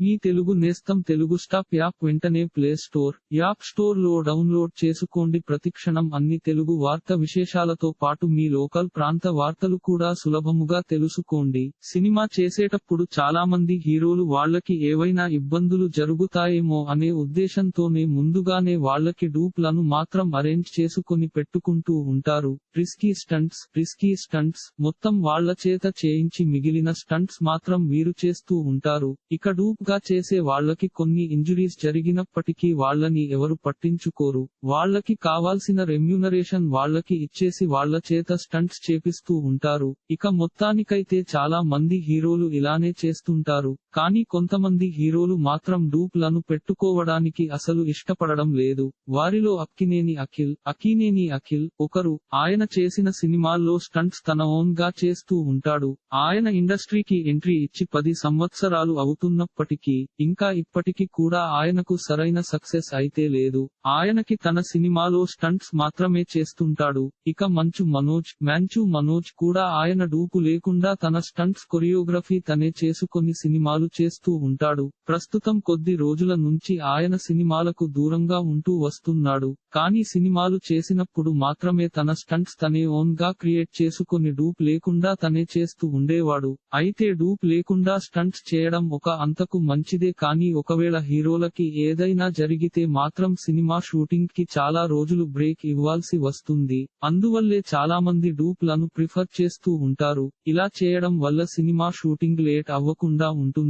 మీ తెలుగు నేస్తం Telugu stop app వెంటనే play store app స్టోర్లో డౌన్లోడ్ చేసుకోండి. ప్రతిక్షణం అన్ని తెలుగు వార్త విశేషాలతో పాటు మీ లోకల్ ప్రాంత వార్తలు కూడా సులభముగా తెలుసుకోండి. సినిమా చేసేటప్పుడు చాలా మంది హీరోలు వాళ్ళకి ఏవైనా ఇబ్బందులు జరుగుతాయేమో అనే ఉద్దేశంతోనే ముందుగానే వాళ్ళకి డూప్లను మాత్రం అరేంజ్ చేసుకొని పెట్టుకుంటూ ఉంటారు. రిస్కీ స్టంట్స్ రిస్కీ స్టంట్స్ మొత్తం వాళ్ళ చేత చేయించి మిగిలిన స్టంట్స్ మాత్రం వీరు చేస్తూ ఉంటారు. ఇక డూప్ గా చేసే వాళ్ళకి కొన్ని ఇంజురీస్ జరిగినప్పటికీ వాళ్ళని ఎవరు పట్టించుకోరు. వాళ్ళకి కావాల్సిన రెమ్యూనరేషన్ వాళ్ళకి ఇచ్చేసి వాళ్ళ చేత స్టంట్స్ చేపిస్తూ ఉంటారు. ఇక మొత్తానికైతే చాలా మంది హీరోలు ఇలానే చేస్తుంటారు. కానీ కొంతమంది హీరోలు మాత్రం డూప్లను పెట్టుకోవడానికి అసలు ఇష్టపడడం లేదు. వారిలో అక్కినేని అఖిల్ అక్కినేని అఖిల్ ఒకరు. ఆయన చేసిన సినిమాల్లో స్టంట్స్ తన ఓన్గా చేస్తూ ఉంటాడు. ఆయన ఇండస్ట్రీకి ఎంట్రీ ఇచ్చి పది సంవత్సరాలు అవుతున్నప్పటికీ ఇంకా ఇప్పటికి కూడా ఆయనకు సరైన సక్సెస్ అయితే లేదు. ఆయనకి తన సినిమాలో స్టంట్స్ మాత్రమే చేస్తుంటాడు. ఇక మంచు మనోజ్ మ్యాంచు మనోజ్ కూడా ఆయన డూపు లేకుండా తన స్టంట్స్ కొరియోగ్రఫీ తనే చేసుకొని సినిమాలు చేస్తూ ఉంటాడు. ప్రస్తుతం కొద్ది రోజుల నుంచి ఆయన సినిమాలకు దూరంగా ఉంటూ వస్తున్నాడు. కానీ సినిమాలు చేసినప్పుడు మాత్రమే తన స్టంట్స్ తనే ఓన్గా క్రియేట్ చేసుకొని డూప్ లేకుండా తనే చేస్తూ ఉండేవాడు. అయితే డూప్ లేకుండా స్టంట్స్ చేయడం ఒక అంతకు మంచిదే కానీ ఒకవేళ హీరోలకి ఏదైనా జరిగితే మాత్రం సినిమా షూటింగ్కి చాలా రోజులు బ్రేక్ ఇవ్వాల్సి వస్తుంది. అందువల్లే చాలా మంది డూప్లను ప్రిఫర్ చేస్తూ ఉంటారు. ఇలా చేయడం వల్ల సినిమా షూటింగ్ లేట్ అవ్వకుండా ఉంటుంది.